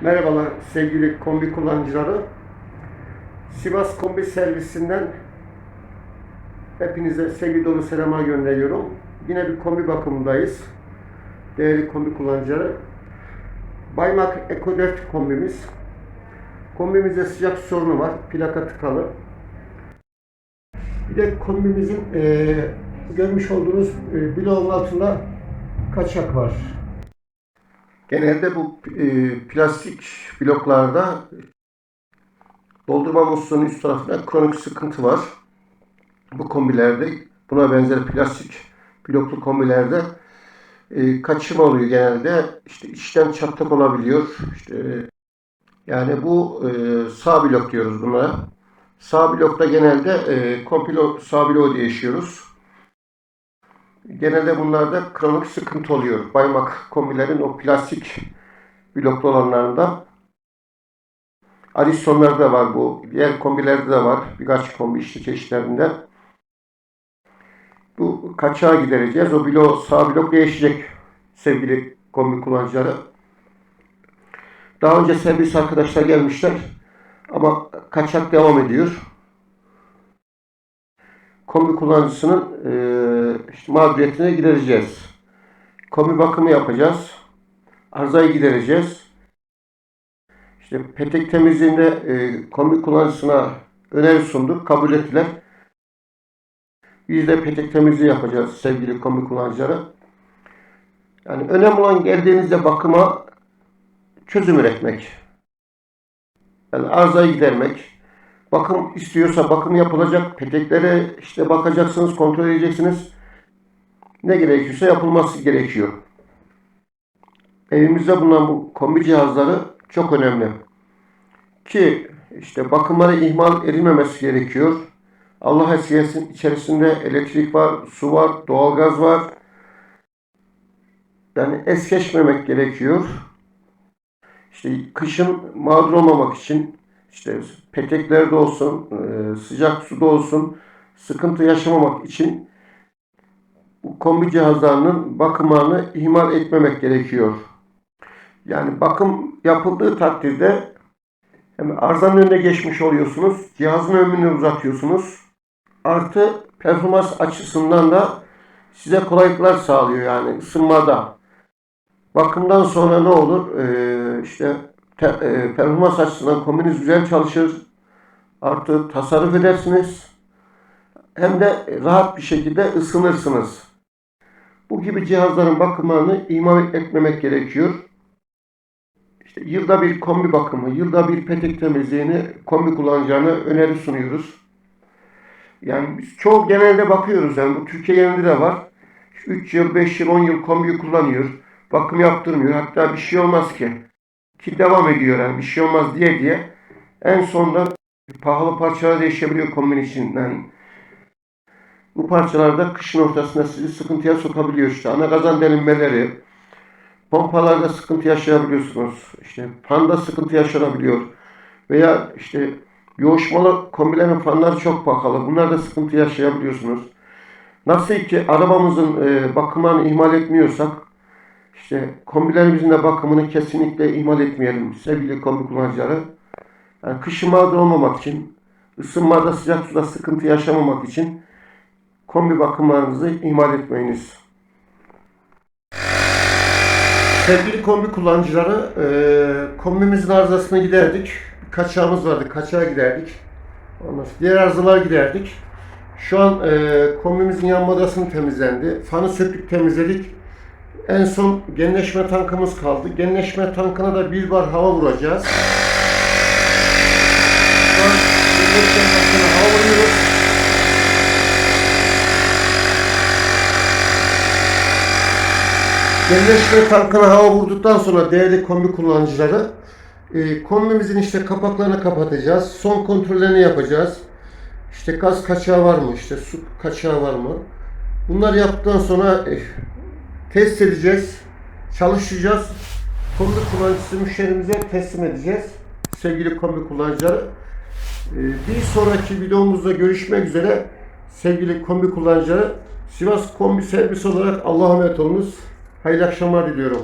Merhabalar sevgili kombi kullanıcıları. Sivas Kombi Servisinden hepinize sevgi dolu selamlar gönderiyorum. Yine bir kombi bakımındayız. Değerli kombi kullanıcıları. Baymak Eco 4 kombimiz. Kombimizde sıcak sorunu var. Plaka tıkalı. Bir de kombimizin eee, görmüş olduğunuz e, bloğun altında kaçak var. Genelde bu e, plastik bloklarda doldurma musluğunun üst tarafında kronik sıkıntı var. Bu kombilerde buna benzer plastik bloklu kombilerde e, kaçırma oluyor genelde. İşte içten çatlak olabiliyor. İşte, e, yani bu e, sağ blok diyoruz buna. Sağ blokta genelde e, kompilo sağ bloğu değişiyoruz. Genelde bunlarda kronik sıkıntı oluyor. Baymak kombilerin o plastik bloklu olanlarında. Aristonlarda da var bu. Diğer kombilerde de var. Birkaç kombi işte çeşitlerinde. Bu kaçağı gidereceğiz. O blok, sağ blok değişecek sevgili kombi kullanıcıları. Daha önce servis arkadaşlar gelmişler. Ama kaçak devam ediyor kombi kullanıcısının e, işte mağduriyetine gidereceğiz. Kombi bakımı yapacağız. Arızayı gidereceğiz. İşte petek temizliğinde e, kombi kullanıcısına öneri sunduk. Kabul ettiler. Biz de petek temizliği yapacağız sevgili kombi kullanıcıları. Yani önemli olan geldiğinizde bakıma çözüm üretmek. Yani arızayı gidermek, bakım istiyorsa bakım yapılacak. Peteklere işte bakacaksınız, kontrol edeceksiniz. Ne gerekiyorsa yapılması gerekiyor. Evimizde bulunan bu kombi cihazları çok önemli. Ki işte bakımları ihmal edilmemesi gerekiyor. Allah esirgesin içerisinde elektrik var, su var, doğalgaz var. Yani es geçmemek gerekiyor. İşte kışın mağdur olmamak için işte peteklerde olsun, e, sıcak suda olsun sıkıntı yaşamamak için bu kombi cihazlarının bakımlarını ihmal etmemek gerekiyor. Yani bakım yapıldığı takdirde hem arızanın önüne geçmiş oluyorsunuz, cihazın ömrünü uzatıyorsunuz. Artı performans açısından da size kolaylıklar sağlıyor yani ısınmada. Bakımdan sonra ne olur? Ee, işte te, e, performans açısından kombiniz güzel çalışır. Artı tasarruf edersiniz. Hem de rahat bir şekilde ısınırsınız. Bu gibi cihazların bakımlarını ihmal etmemek gerekiyor. İşte yılda bir kombi bakımı, yılda bir petek temizliğini kombi kullanacağına öneri sunuyoruz. Yani biz çoğu genelde bakıyoruz yani bu Türkiye genelinde de var. 3 yıl, 5 yıl, 10 yıl kombiyi kullanıyor. Bakım yaptırmıyor. Hatta bir şey olmaz ki ki devam ediyor yani bir şey olmaz diye diye en sonunda pahalı parçalar değişebiliyor kombin içinden. Bu parçalarda kışın ortasında sizi sıkıntıya sokabiliyor işte. Ana kazan delinmeleri, pompalarda sıkıntı yaşayabiliyorsunuz. İşte fanda sıkıntı yaşanabiliyor. Veya işte yoğuşmalı kombilerin fanları çok pahalı. Bunlarda sıkıntı yaşayabiliyorsunuz. Nasıl ki arabamızın e, bakımını ihmal etmiyorsak işte kombilerimizin de bakımını kesinlikle ihmal etmeyelim sevgili kombi kullanıcıları. Yani kışın mağdur olmamak için, ısınmada sıcak suda sıkıntı yaşamamak için kombi bakımlarınızı ihmal etmeyiniz. Sevgili kombi kullanıcıları, e, kombimizin arızasını giderdik. Kaçağımız vardı, kaçağa giderdik. Ondan sonra diğer arızalar giderdik. Şu an e, kombimizin yan modasını temizlendi. Fanı söktük, temizledik. En son genleşme tankımız kaldı. Genleşme tankına da bir bar hava vuracağız. Genleşme tankına hava vuruyoruz. Genleşme tankına hava vurduktan sonra değerli kombi kullanıcıları e, kombimizin işte kapaklarını kapatacağız. Son kontrollerini yapacağız. İşte gaz kaçağı var mı? İşte su kaçağı var mı? Bunları yaptıktan sonra e, test edeceğiz, çalışacağız. Kombi kullanıcısı müşterimize teslim edeceğiz. Sevgili kombi kullanıcıları. Ee, Bir sonraki videomuzda görüşmek üzere. Sevgili kombi kullanıcıları. Sivas Kombi Servis olarak Allah'a emanet olunuz. Hayırlı akşamlar diliyorum.